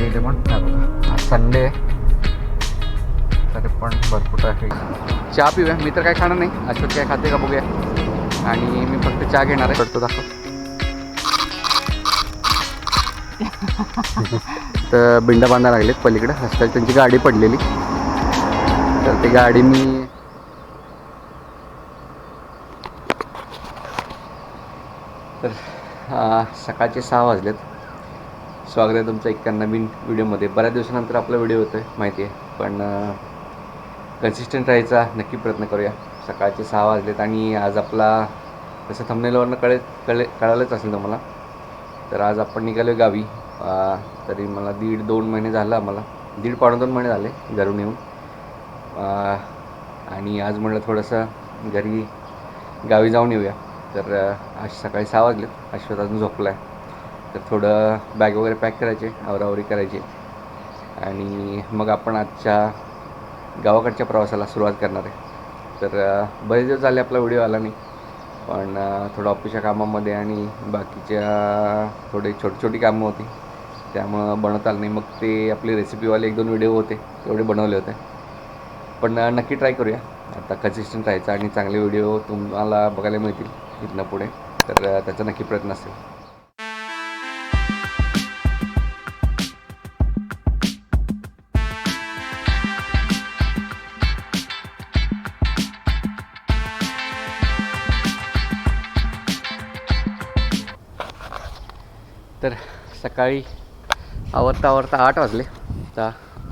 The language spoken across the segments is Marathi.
आमच्या इथे पण हा बघा. आज संडे आहे. तरी पण भरपूर ट्रॅफिक चहा पिऊया. मी तर काय खाणार नाही. अशोक काय खाते का बघूया. आणि मी फक्त चहा घेणार आहे. करतो दाखव. तर बिंडा बांधा लागलेत पलीकडे. रस्त्यात त्यांची गाडी पडलेली. तर ती गाडी मी तर सकाळचे सहा वाजलेत. स्वागत आहे तुमचं एका नवीन व्हिडिओमध्ये. बऱ्याच दिवसानंतर आपला व्हिडिओ होतो आहे माहिती आहे पण कन्सिस्टंट राहायचा नक्की प्रयत्न करूया. सकाळचे सहा वाजलेत आणि आज आपला जसं थंबनेलवरनं कळे कळे कळालंच असेल तुम्हाला तर आज आपण निघालो गावी. तरी मला दीड दोन महिने झालं आम्हाला. दीड पावणे दोन महिने झाले घरून येऊन. आणि आज म्हटलं थोडंसं घरी गावी जाऊन येऊया. तर आज सकाळी सहा वाजले अश्वत अजून झोपला आहे तर थोडं बॅग वगैरे पॅक करायचे आवरावरी करायची. आणि मग आपण आजच्या गावाकडच्या प्रवासाला सुरुवात करणार आहे. तर बरेच दिवस झाले आपला व्हिडिओ आला नाही पण थोडं ऑफिसच्या कामामध्ये आणि बाकीच्या थोडी छोटी छोटी कामं होती. त्यामुळं बनवता आलं नाही. मग ते आपले रेसिपीवाले एक दोन व्हिडिओ होते तेवढे बनवले होते. पण नक्की ट्राय करूया. आता कन्सिस्टंट राहायचा आणि चांगले व्हिडिओ तुम्हाला बघायला मिळतील इथनं पुढे. तर त्याचा नक्की प्रयत्न असेल. सकाळी आवरता आवरता आठ वाजले. आता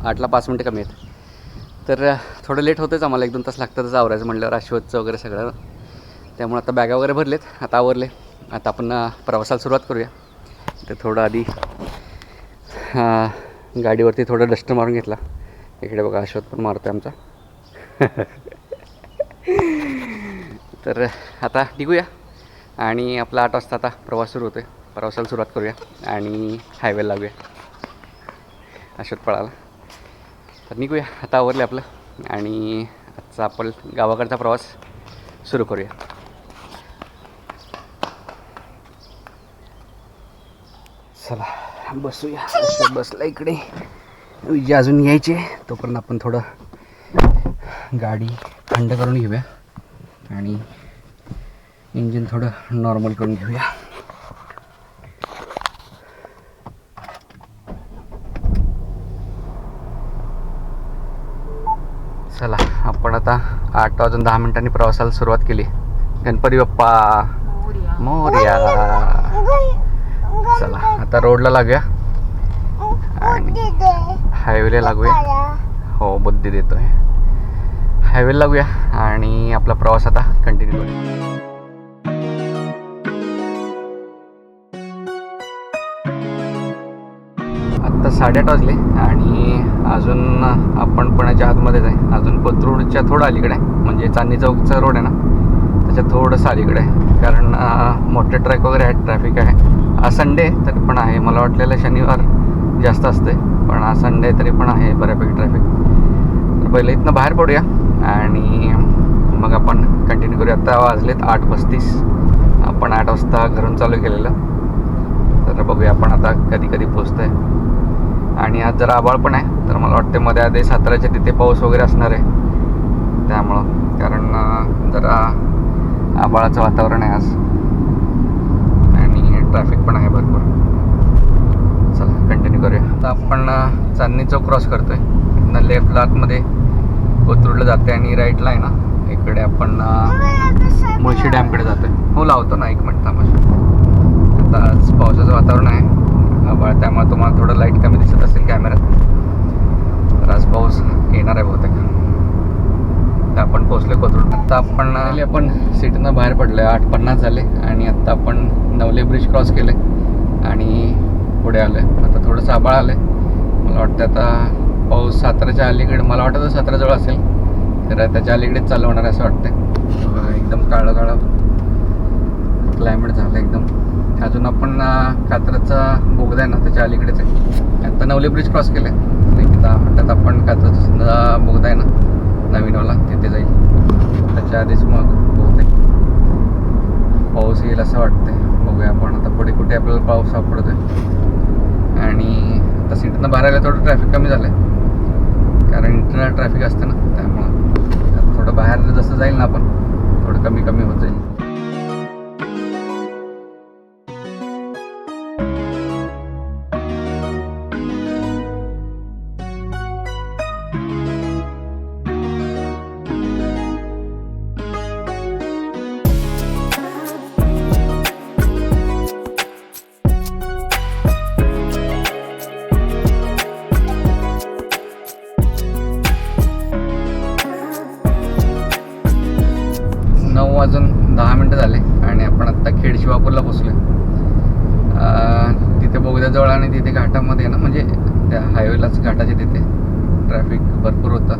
आठला पाच मिनटं कमी आहेत. तर थोडं लेट होतंच आम्हाला एक दोन तास लागतातच आवरायचं म्हटल्यावर अश्वतचं वगैरे सगळं. त्यामुळे आता बॅगा वगैरे भरलेत आता आवरले. आता आपण प्रवासाला सुरुवात करूया. तर थोडं आधी गाडीवरती थोडं डस्ट मारून घेतला. इकडे बघा अश्वत पण मारतो आमचा. तर आता निघूया. आणि आपला आठ वाजता आता प्रवास सुरू होतो आहे प्रवासाला सुरुवात करूया आणि हायवेला लागूया. अशोक पळाला. तर निघूया. आता आवरले आपलं. आणि आजचा आपण गावाकडचा प्रवास सुरू करूया. चला बसूया. बसला इकडे. विजय अजून यायचे तोपर्यंत आपण थोडं गाडी थंड करून घेऊया. आणि इंजिन थोडं नॉर्मल करून घेऊया चला आपण आता आठ वाजून दहा मिनिटांनी प्रवासाला सुरुवात केली. गणपती बाप्पा. मोर्या. चला आता रोडला लागूया. आणि हायवेला लागूया. हो बुद्धी देतोय. हायवेला लागूया आणि आपला प्रवास आता कंटिन्यू करूया. साडेआठ वाजले आणि अजून आपण पुण्याच्या आतमध्येच आहे. अजून कोथरूडच्या थोडं अलीकडे आहे. म्हणजे चांदणी चौकचा रोड आहे ना त्याच्या थोडंसं अलीकडे आहे. कारण मोठे ट्रॅक वगैरे आहेत ट्रॅफिक आहे. आज संडे आहे, तरी पण आहे. मला वाटलेलं शनिवार जास्त असते पण आज संडे तरी पण आहे बऱ्यापैकी ट्रॅफिक. तर पहिले इथनं बाहेर पडूया. आणि मग आपण कंटिन्यू करूया. आता वाजलेत आठ पस्तीस. आपण आठ वाजता घरून चालू केलेलं. तर बघूया आपण आता कधी कधी आहे आणि आज जरा आभाळ पण आहे. तर मला वाटते मध्ये आधी साताऱ्याच्या तिथे पाऊस वगैरे असणार आहे. त्यामुळं कारण जरा आभाळाचं वातावरण आहे आज. आणि ट्रॅफिक पण आहे भरपूर. चला कंटिन्यू करूया. आता आपण चांदणी चौक क्रॉस करतो इथनं लेफ्टला आतमध्ये कोथरूडला जाते आणि राईटला आहे ना इकडे आपण मुळशी डॅमकडे जातो आहे हो लावतो ना एक मिनिट थांबा. आता आज पावसाचं वातावरण आहे. आभाळ त्यामुळे तुम्हाला थोडं लाइट कमी दिसत असेल कॅमेऱ्यात तर आज पाऊस येणार आहे बहुतेक. तर आपण पोहोचले कोथरूड. आता आपण आले आपण सिटीनं बाहेर पडलो आहे आठ पन्नास झाले आणि आत्ता आपण नवले ब्रिज क्रॉस केले आणि पुढे आलो आहे आता थोडंसं आबाळ आलं आहे मला वाटतं आता पाऊस साताऱ्याच्या अलीकडे मला वाटतं साताऱ्याजवळ असेल. तर त्याच्या अलीकडेच चालू होणार आहे असं वाटतं एकदम काळं काळं क्लायमेट झालं एकदम. अजून आपण कात्राचा बोगदा आहे ना त्याच्या अलीकडेच आहे. आता नवले ब्रिज क्रॉस केले एक दहा मिनटात आपण कात्रजचा बोगदा आहे ना नवीनवाला तिथे जाईल. त्याच्या आधीच मग बहुतेक पाऊस येईल असं वाटतंय. बघूया आपण आता पुढे कुठे आपल्याला पाऊस सापडतोय. आणि आता सिटीतनं बाहेर आलं थोडं ट्रॅफिक कमी झालं आहे कारण इंटरनल ट्रॅफिक असतं ना त्यामुळं. थोडं बाहेर जसं जाईल ना आपण थोडं कमी कमी होत जाईल. खेड शिवापूरला पोचलो तिथे बोगद्याजवळ आणि तिथे घाटामध्ये ना म्हणजे त्या हायवेलाच घाटाच्या तिथे ट्रॅफिक भरपूर होतं.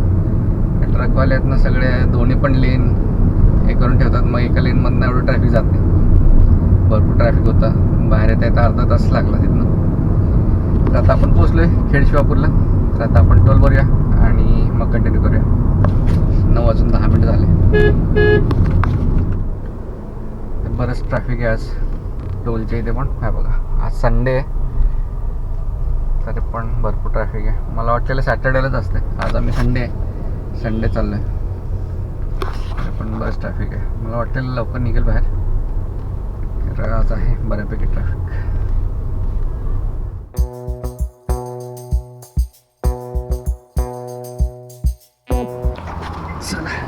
ट्रकवाले आहेत ना सगळे दोन्ही पण लेन हे करून ठेवतात मग एका लेनमधनं एवढं ट्रॅफिक जात नाही. भरपूर ट्रॅफिक होतं. बाहेर येता येता अर्धा तास लागला तिथनं. तर आता आपण पोचलोय खेडशिवापूरला. तर आता आपण टोल भरूया आणि मग कंटिन्यू करूया. नऊ वाजून दहा मिनटं झाले. बरंच ट्रॅफिक आहे आज. टोलच्या इथे पण. काय बघा आज संडे आहे. तरी पण भरपूर ट्रॅफिक आहे. मला वाटलेलं सॅटर्डेलाच असते आज आम्ही संडे आहे. संडे चाललो आहे तरी पण बस ट्रॅफिक आहे. मला वाटलेलं लवकर निघेल बाहेर. आज आहे बऱ्यापैकी ट्रॅफिक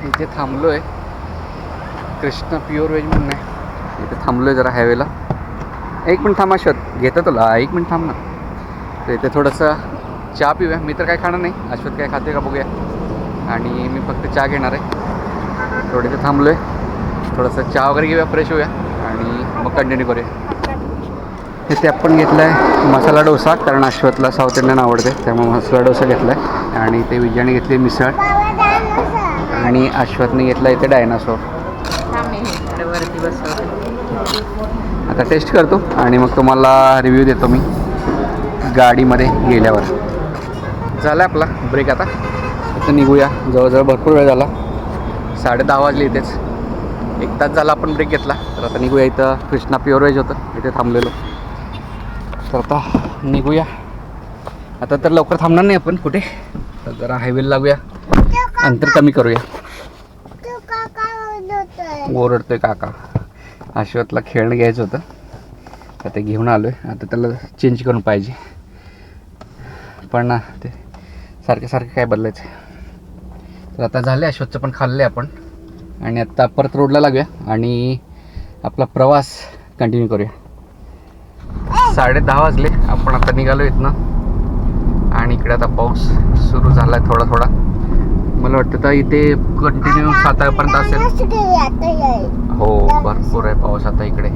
इथे थांबलो आहे कृष्णा प्युअर व्हेज म्हणून आहे. इथे थांबलो आहे जरा हायवेला एक मिनिट थांब अश्वत घेतं तुला. एक मिनिट थांब ना. तर इथे थोडंसं चहा पिऊया. मी तर काय खाणार नाही. अश्वत काय खाते का बघूया. आणि मी फक्त चहा घेणार आहे. थोडं इथे थांबलो आहे थोडंसं चहा वगैरे घेऊया फ्रेश होऊया. आणि मग कंटिन्यू करूया. इथे आपण घेतला आहे मसाला डोसा. कारण अश्वतला साऊथ इंडियन आवडते. त्यामुळे मसाला डोसा घेतला आहे आणि ते विजयाने घेतली मिसळ. आणि अश्वतने घेतला इथे डायनासोर. वरती आता टेस्ट करतो आणि मग तुम्हाला रिव्ह्यू देतो मी गाडीमध्ये गेल्यावर. झाला आपला ब्रेक आता. आता निघूया. जवळजवळ भरपूर वेळ झाला. साडे दहा वाजले इथेच. एक तास झाला आपण ब्रेक घेतला. तर आता निघूया इथं. कृष्णा प्युअर व्हेज होतं. इथे थांबलेलो. तर आता निघूया. आता तर लवकर थांबणार नाही आपण कुठे. तर जरा हायवेला लागूया. अंतर कमी करूया. ओरडतोय काका. अश्वतला खेळणं घ्यायचं होतं. तर ते घेऊन आलो आहे आता त्याला चेंज करून पाहिजे. पण ना ते सारखे सारखे काय बदलायचं? तर आता झाले अश्वतचं पण खाल्ले आपण. आणि आत्ता परत रोडला लागूया आणि आपला प्रवास कंटिन्यू करूया. साडे दहा वाजले. आपण आता निघालो इथनं. आणि इकडे आता पाऊस सुरू झाला आहे थोडा थोडा. मला वाटतं तर इथे कंटिन्यू साताऱ्यापर्यंत असेल. हो भरपूर आहे पाऊस आता इकडे.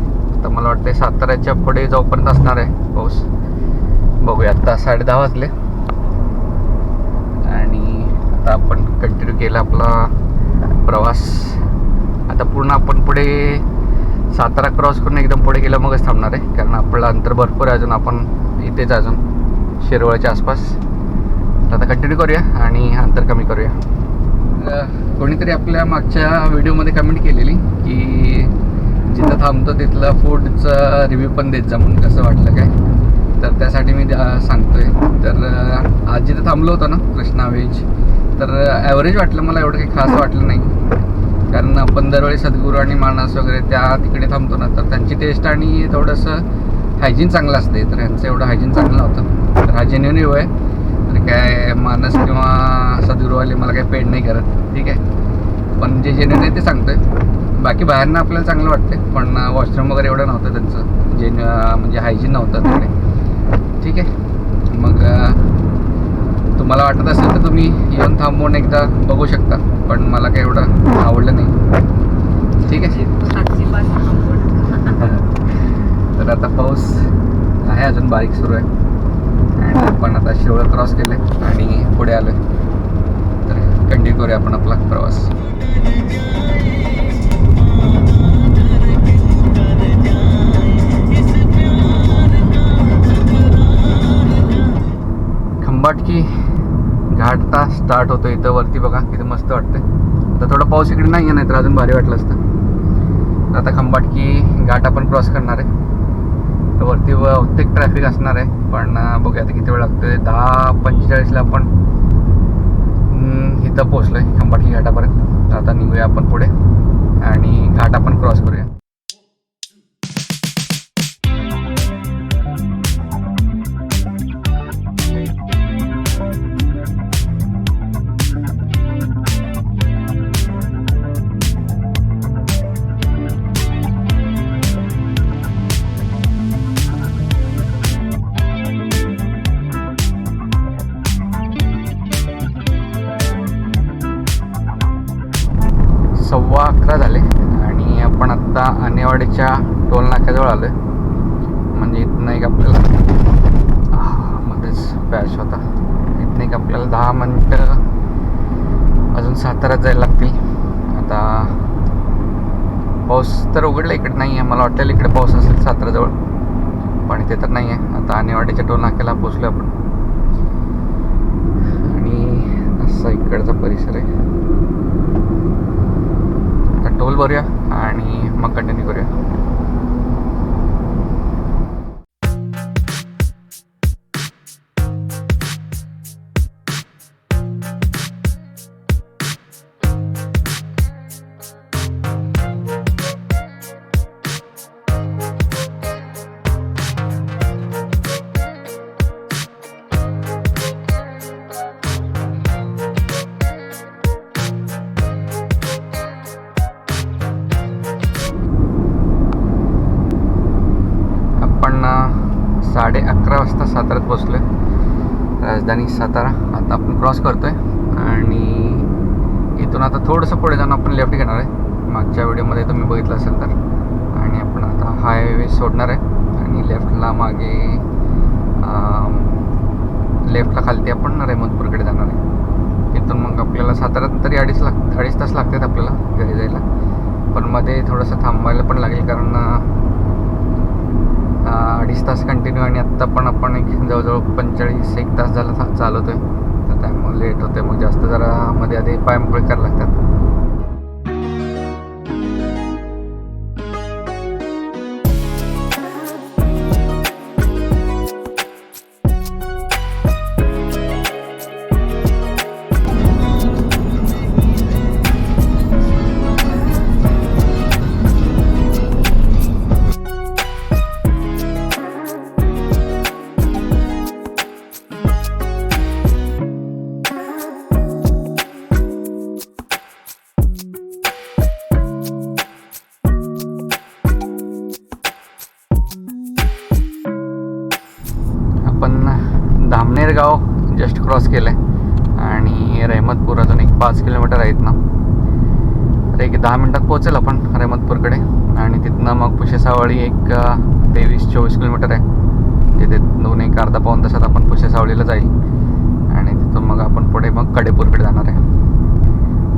तर मला वाटतं साताऱ्याच्या पुढे जाऊपर्यंत असणार आहे पाऊस. बघूया आता साडे दहा वाजले. आणि आता आपण कंटिन्यू केला आपला प्रवास. आता पूर्ण आपण पुढे सातारा क्रॉस करून एकदम पुढे गेलं मगच थांबणार आहे. कारण आपलं अंतर भरपूर आहे अजून आपण इथेच अजून शिरवळच्या आसपास. तर आता कंटिन्यू करूया आणि अंतर कमी करूया. कोणीतरी आपल्या मागच्या व्हिडिओमध्ये कमेंट केलेली की जिथं थांबतो तिथलं फूडचं रिव्ह्यू पण देत जा म्हणून कसं वाटलं काय? तर त्यासाठी मी सांगतोय. तर आज जिथं थांबलो होतो ना कृष्णा व्हेज तर ॲव्हरेज वाटलं मला एवढं काही खास वाटलं नाही. कारण आपण दरवेळी सद्गुरू आणि मानस वगैरे त्या तिकडे थांबतो ना तर त्यांची टेस्ट आणि थोडंसं हायजीन चांगलं असते तर यांचं एवढं हायजीन चांगलं होतं तर हा जेन्युन रिव्ह्यू आहे. काय मानस किंवा सद्गुरूवाले मला काही पेड नाही करत ठीक आहे? पण जे जेन्युन आहे ते सांगतोय. बाकी बाहेरनं आपल्याला चांगलं वाटते पण वॉशरूम वगैरे एवढं नव्हतं त्यांचं. जे म्हणजे हायजीन नव्हतं तिकडे ठीक आहे? मग तुम्हाला वाटत असेल तर तुम्ही येऊन थांबवून एकदा बघू शकता पण मला काही एवढं आवडलं नाही. ठीक आहे? तर आता पाऊस आहे अजून बारीक सुरू आहे. आपण आता शेवळं क्रॉस केले आणि पुढे आलो तर कंटिन्यू करूया आपण आपला प्रवास. खंबाटकी घाटता स्टार्ट होतो इथं वरती बघा किती मस्त वाटतंय. आता थोडा पाऊस इकडे नाही आहे नाही तर अजून भारी वाटलं असतं. आता खंबाटकी घाट आपण क्रॉस करणार आहे. तर वरती बहुतेक ट्रॅफिक असणार आहे. पण बघूया आता किती वेळ लागतोय. दहा पंचेचाळीसला आपण इथं इथं आहे खंबाटकी घाटापर्यंत. आता निघूया आपण पुढे. आणि घाट आपण क्रॉस करूया. साताऱ्यात जायला लागतील आता पाऊस तर उघडला इकडे नाही आहे मला वाटलेलं इकडे पाऊस असेल साताऱ्याजवळ पण इथे तर नाही आहे आता आणेवाडीच्या टोल नाक्याला पोचलो आपण. आणि असा इकडचा परिसर आहे. आता टोल भरूया आणि मग कंटिन्यू करूया. आपण साडे अकरा वाजता साताऱ्यात पोचलो राजधानी सातारा. आता आपण क्रॉस करतो आहे आणि इथून आता थोडंसं पुढे जाऊन आपण लेफ्ट घेणार आहे. मागच्या व्हिडिओमध्ये तुम्ही बघितलं असेल तर. आणि आपण आता हायवे सोडणार आहे. आणि लेफ्टला मागे लेफ्टला खालती आपण रेमोदपूरकडे जाणार आहे. इथून मग आपल्याला साताऱ्यात तरी अडीच लाग अडीच तास लागतात आपल्याला घरी जायला. पण मध्ये थोडंसं थांबायला पण लागेल कारण अडीच तास कंटिन्यू आणि आत्ता पण आपण एक जवळजवळ पंचेचाळीस एक तास झाला चालवतो चालवतोय. तर त्यामुळे लेट होते मग जास्त जरा मध्ये आधी पायमुळे करायला लागतात. धामनेर जस्ट क्रॉस केलं आहे आणि रहमतपूर अजून एक पाच किलोमीटर आहेत ना. तर एक दहा मिनटात पोहोचेल आपण रहमतपूरकडे. आणि तिथनं मग पुशेसावळी एक तेवीस चोवीस किलोमीटर आहे. तिथे दोन एक अर्धा पाऊन तासात आपण पुशेसावळीला जाईल. आणि तिथून मग आपण पुढे मग कडेपूरकडे जाणार आहे.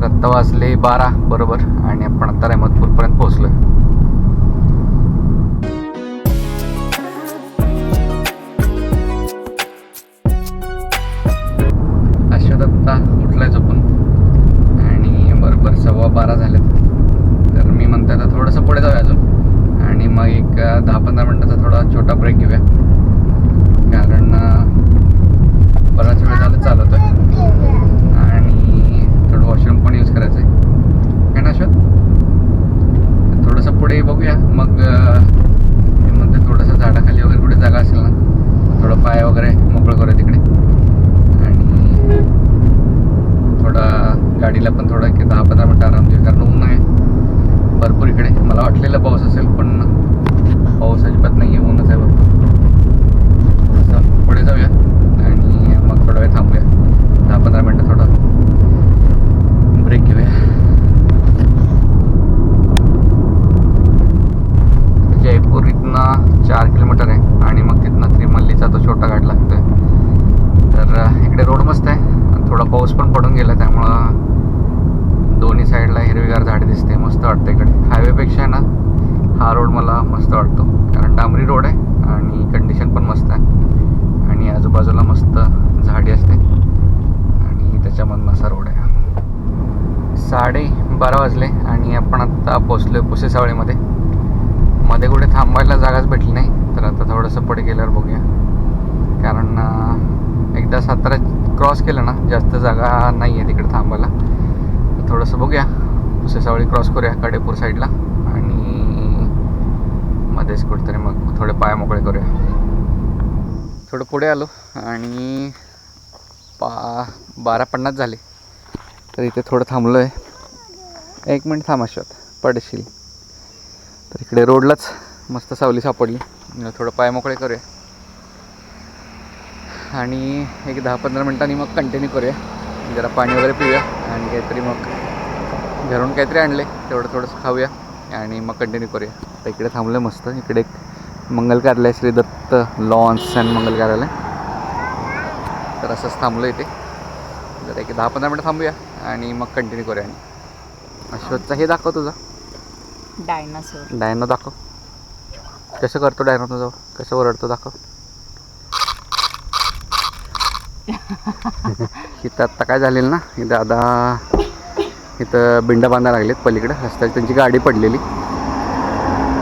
तर आत्ता वाजले बारा बरोबर. आणि आपण आत्ता रहमतपूरपर्यंत पोहोचलो आहे आहेत आत्ता उठलाय झोपून आणि बरोबर सव्वा बारा झालेत. तर मी म्हणतो आता थोडंसं पुढे जाऊया अजून. आणि मग एक दहा पंधरा मिनटाचा थोडा छोटा ब्रेक घेऊया. कारण बराच वेळ झालं चालत आहे आणि थोडं वॉशरूम पण यूज करायचं आहे काय ना अश्वथ थोडंसं पुढे बघूया. मग मी म्हणते थोडंसं झाडाखाली वगैरे कुठे जागा असेल ना थोडं पाय वगैरे मोकळं करूया तिकडे. आणि थोडा गाडीला पण थोडा एक दहा पंधरा मिनटं आराम देऊ कारण ऊन आहे. भरपूर इकडे. मला वाटलेलं पाऊस असेल पण पाऊस अजिबात नाही आहे ऊनच आहे भरपूर थोडंसं पुढे जाऊया आणि मग थोडा वेळ थांबूया दहा पंधरा मिनटं थोडं ब्रेक घेऊया जयपूर इथनं चार किलोमीटर आहे आणि मग तिथनं त्रिमल्लीचा तो छोटा घाट लागतोय तर अ, इकडे रोड मस्त आहे आणि थोडा पाऊस पण पडून गेला त्यामुळं दोन्ही साईडला हिरवीगार झाडे दिसते मस्त वाटतं इकडे हायवेपेक्षा ना हा रोड मला मस्त वाटतो कारण डांबरी रोड आहे आणि कंडिशन पण मस्त आहे आणि आजूबाजूला मस्त झाडी असते आणि त्याच्यामधनं असा रोड आहे साडे बारा वाजले आणि आपण आत्ता पोचलो पुसेसावळीमध्ये मध्ये कुठे थांबायला जागाच भेटली नाही तर आता थोडंसं पुढे गेल्यावर बघूया. कारण एकदा सातारा क्रॉस केलं ना जास्त जागा नाही आहे तिकडे थांबायला. तर थोडंसं बघूया. सावळी क्रॉस करूया कडेपूर साईडला आणि मध्येच कुठेतरी मग थोडे पाय मोकळे करूया. थोडं पुढे आलो आणि पा बारा पन्नास झाले. तर इथे थोडं थांबलो आहे एक मिनिट थांब अश्वत पडशील. तर इकडे रोडलाच मस्त सावली सापडली. थोडं पाय मोकळे करूया. आणि एक दहा पंधरा मिनटांनी मग कंटिन्यू करूया. जरा पाणी वगैरे पिऊया आणि काहीतरी मग घरून काहीतरी आणले. तेवढं थोडंसं खाऊया आणि मग कंटिन्यू करूया. तर इकडे थांबलं मस्त. इकडे एक मंगल कार्यालय श्री दत्त लॉन्स अँड मंगल कार्यालय. तर असंच थांबलो इथे. जरा एक दहा पंधरा मिनटं थांबूया आणि मग कंटिन्यू करूया. आणि अश्वतचा हे दाखव तुझा. डायनासोर डायनो दाखव. कसं करतो डायनो तुझं? कसं ओरडतो दाखव. इथं आत्ता काय झालेलं ना? इथं दादा इथं बिंडा बांधायला लागलेत पलीकडे. रस्त्यात त्यांची गाडी पडलेली.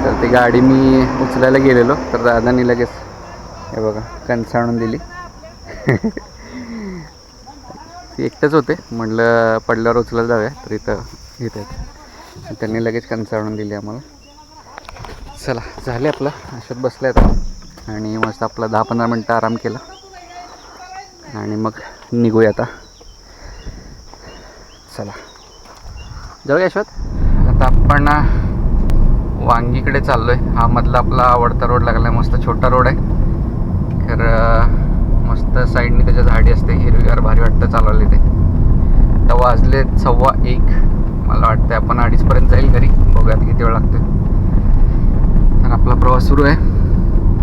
तर ती गाडी मी उचलायला गेलेलो. तर दादानी लगेच हे बघा कणसं आणून दिली. ती एकटेच होते. म्हटलं पडल्यावर उचलायला जाऊया. तर इथं येत आहेत. त्यांनी लगेच कणसं आणून दिली आम्हाला. चला झाले आपलं. अशात बसलं आता आणि मस्त आपला दहा पंधरा मिनटं आराम केला. आणि मग निघूया आता. चला. जाऊया अश्वत आता आपण वांगीकडे चाललो आहे हा मधला आपला आवडता रोड लागला आहे मस्त छोटा रोड आहे. तर मस्त साईडने त्याच्या झाडी असते. हिरवीगार भारी वाटतं चालवले ते आता वाजले सव्वा एक. मला वाटतं आपण अडीचपर्यंत जाईल घरी. बघूयात किती वेळ लागतो तर आपला प्रवास सुरू आहे.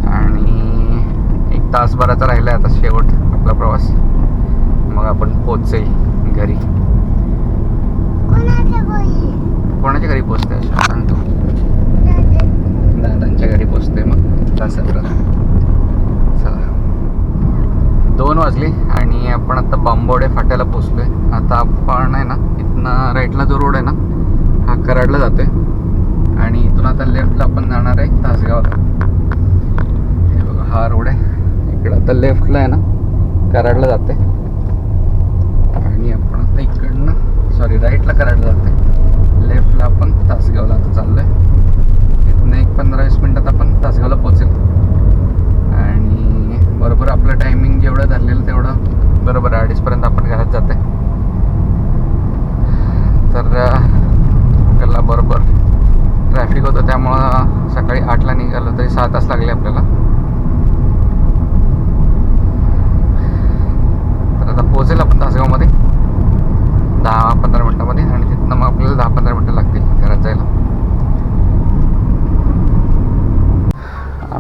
आणि एक तासभराचा राहिला आहे आता शेवट आपला प्रवास. मग आपण पोचेल घरी. कोणाच्या घरी? पोचते असं सांगतो दादांच्या घरी पोचते मग. तासाभरात. दोन वाजले आणि आपण आता बांबोडे फाट्याला पोचलोय. आता आपण आहे ना इथनं राईटला जो रोड आहे ना हा कराडला जातोय. आणि इथून आता लेफ्टला आपण जाणार आहे तासगावला हे बघा हा रोड आहे. इकडं आता लेफ्टला आहे ना कराडला जाते आणि आपण आता इकडनं सॉरी राईटला कराडला जाते लेफ्टला आपण तासगावला आता चाललोय. इथनं एक पंधरा वीस मिनटात आपण तासगावला पोचेल आणि बरोबर आपलं टायमिंग जेवढं धरलेलं तेवढं बरोबर अडीचपर्यंत आपण घरात जाते तर त्याला बरोबर ट्रॅफिक होतं. त्यामुळं सकाळी आठला निघालं तरी सहा तास लागले आपल्याला. तर आता पोहोचेल आपण तासगावमध्ये. दहा पंधरा मिनटामध्ये आणि तिथनं मग आपल्याला दहा पंधरा मिनटं लागतील घरात जायला.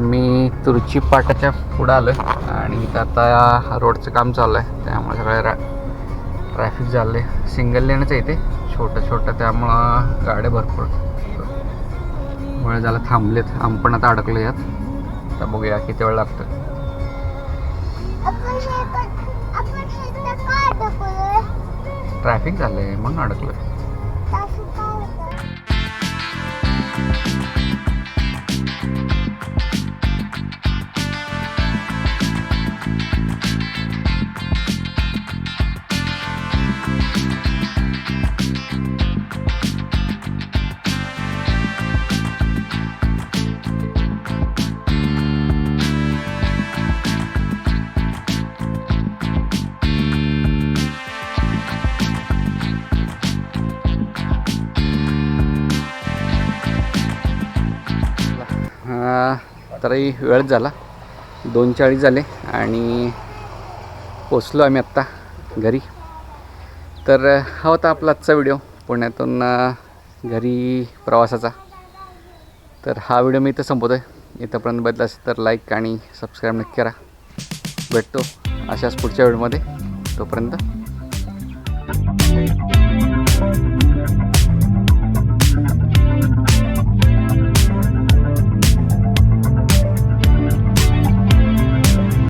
आम्ही तुरची पाटाच्या पुढं आलो आहे आणि आता रोडचं काम चालू आहे. त्यामुळे सगळे रा ट्रॅफिक झालं आहे सिंगल लेनच आहे इथे छोटं छोटं त्यामुळं गाड्या भरपूर वेळ झाला थांबलेत. आम्ही पण आता अडकलो यात. आता बघूया किती वेळ लागतो ट्रॅफिक झालं आहे म्हणून अडकलो अं, तरी वेळच झाला. दोन चाळीस झाले आणि पोचलो आम्ही आत्ता घरी. तर हा होता आपला आजचा व्हिडिओ पुण्यातून घरी प्रवासाचा. तर हा व्हिडिओ मी इथं संपवतो आहे इथंपर्यंत बदला असेल तर लाईक आणि सबस्क्राईब नक्की करा. भेटतो अशाच पुढच्या व्हिडिओमध्ये. तोपर्यंत.